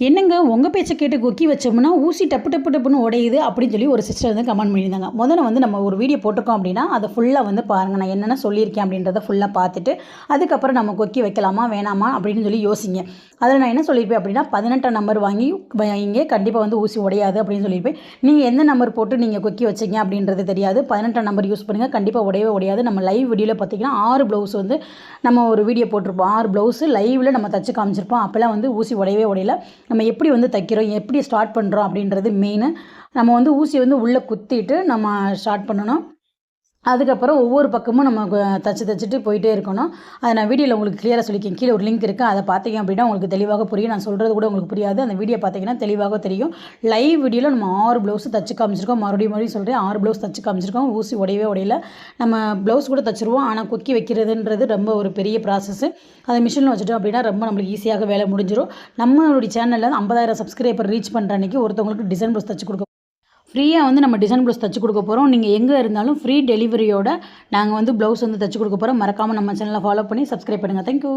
என்னங்க உங்கள் பேச்சை கேட்டு கொக்கி வச்சோம்னா ஊசி டப்பு டப்பு டப்புன்னு உடையுது அப்படின்னு சொல்லி ஒரு சிஸ்டர் வந்து கமெண்ட் பண்ணியிருந்தாங்க. முதல்ல வந்து நம்ம ஒரு வீடியோ போட்டிருக்கோம் அப்படின்னா அதை ஃபுல்லாக வந்து பாருங்கள் நான் என்னென்ன சொல்லியிருக்கேன் அப்படின்றத ஃபுல்லாக பார்த்துட்டு அதுக்கப்புறம் நம்ம கொக்கி வைக்கலாமா வேணாமா அப்படின்னு சொல்லி யோசிங்க. அதில் நான் என்ன சொல்லியிருப்பேன் அப்படின்னா பதினெட்டாம் நம்பர் வாங்கி இங்கே கண்டிப்பாக வந்து ஊசி உடையாது அப்படின்னு சொல்லியிருப்பேன். நீங்கள் எந்த நம்பர் போட்டு நீங்கள் கொக்கி வச்சீங்க அப்படின்றது தெரியாது. பதினெட்டாம் நம்பர் யூஸ் பண்ணுங்கள் கண்டிப்பாக உடையவே உடையாது. நம்ம லைவ் வீடியோவில் பார்த்தீங்கன்னா ஆறு ப்ளவுஸ் வந்து நம்ம ஒரு வீடியோ போட்டிருப்போம். ஆறு ப்ளவுஸு லைவில் நம்ம தச்சு காமிச்சிருப்போம். அப்போல்லாம் வந்து ஊசி உடையவே உடையல. நம்ம எப்படி வந்து தைக்கிறோம் எப்படி ஸ்டார்ட் பண்ணுறோம் அப்படின்றது மெயினு நம்ம வந்து ஊசியை வந்து உள்ளே குத்திட்டு நம்ம ஸ்டார்ட் பண்ணணும். அதுக்கப்புறம் ஒவ்வொரு பக்கமும் நம்ம தச்சு தச்சுட்டு போயிட்டே இருக்கணும். அதை நான் வீடியோவில் உங்களுக்கு கிளியராக சொல்லிக்கேன் கீழே ஒரு லிங்க் இருக்குது அதை பார்த்தீங்க அப்படின்னா உங்களுக்கு தெளிவாக புரியும். நான் சொல்கிறது கூட உங்களுக்கு புரியாது. அந்த வீடியோ பார்த்தீங்கன்னா தெளிவாக தெரியும். லைவ் வீடியோவில் நம்ம ஆறு ப்ளவுஸ் தச்சு காமிச்சிருக்கோம். மறுபடியும் மறுபடியும் சொல்கிறேன் ஆறு ப்ளவுஸ் தச்சு காமிச்சிருக்கோம். ஊசி உடையவே உடையல. நம்ம ப்ளவுஸ் கூட தச்சிருவோம். ஆனால் கொக்கி வைக்கிறதுன்றது ரொம்ப ஒரு பெரிய ப்ராசஸ்ஸு அதை மிஷினில் வச்சுட்டோம் அப்படின்னா ரொம்ப நம்மளுக்கு ஈஸியாக வேலை முடிஞ்சிடும் நம்மளுடைய சேனலில் ஐம்பதாயிரம் சப்ஸ்கிரைபர் ரீச் பண்ணுற அன்றைக்கி ஒருத்தவங்களுக்கு டிசைன் ப்ளவுஸ் தச்சு கொடுக்க ஃப்ரீயாக வந்து நம்ம டிசைன் ப்ளவுஸ் தச்சு கொடுக்க போகிறோம் நீங்கள் எங்கே இருந்தாலும் ஃப்ரீ டெலிவரியோட நாங்கள் வந்து ப்ளவுஸ் வந்து தச்சு கொடுக்க போகிறோம் மறக்காமல் நம்ம சேனலை ஃபாலோ பண்ணி சப்ஸ்கிரைப் பண்ணுங்கள் தேங்க்யூ